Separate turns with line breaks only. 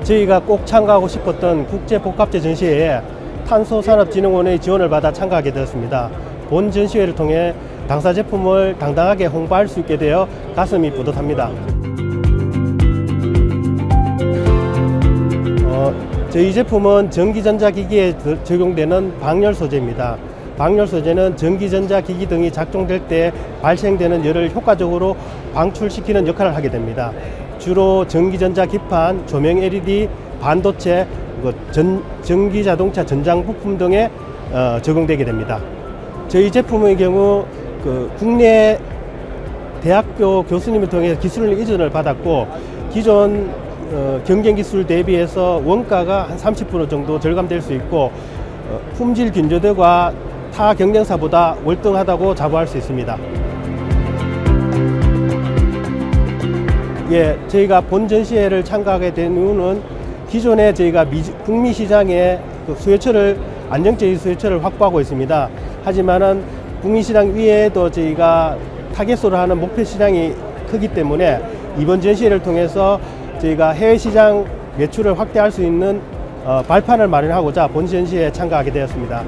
예, 저희가 꼭 참가하고 싶었던 국제복합제 전시회에 탄소산업진흥원의 지원을 받아 참가하게 되었습니다. 본 전시회를 통해 당사 제품을 당당하게 홍보할 수 있게 되어 가슴이 뿌듯합니다. 어, 저희 제품은 전기전자기기에 드- 적용되는 방열 소재입니다. 방열 소재는 전기전자기기 등이 작동될 때 발생되는 열을 효과적으로 방출시키는 역할을 하게 됩니다. 주로 전기전자 기판, 조명 LED, 반도체, 그 전, 전기 자동차 전장 부품 등에 어, 적용되게 됩니다. 저희 제품의 경우 그 국내 대학교 교수님을 통해 기술 이전을 받았고 기존 어, 경쟁 기술 대비해서 원가가 한 30% 정도 절감될 수 있고 어, 품질 균조대가 타 경쟁사보다 월등하다고 자부할 수 있습니다. 예, 저희가 본 전시회를 참가하게 된 이유는 기존에 저희가 미, 북미 시장에 그 수요처를 안정적인 수요처를 확보하고 있습니다. 하지만은 북미 시장 위에도 저희가 타겟으로 하는 목표 시장이 크기 때문에 이번 전시회를 통해서 저희가 해외 시장 매출을 확대할 수 있는 어, 발판을 마련하고자 본 전시회에 참가하게 되었습니다.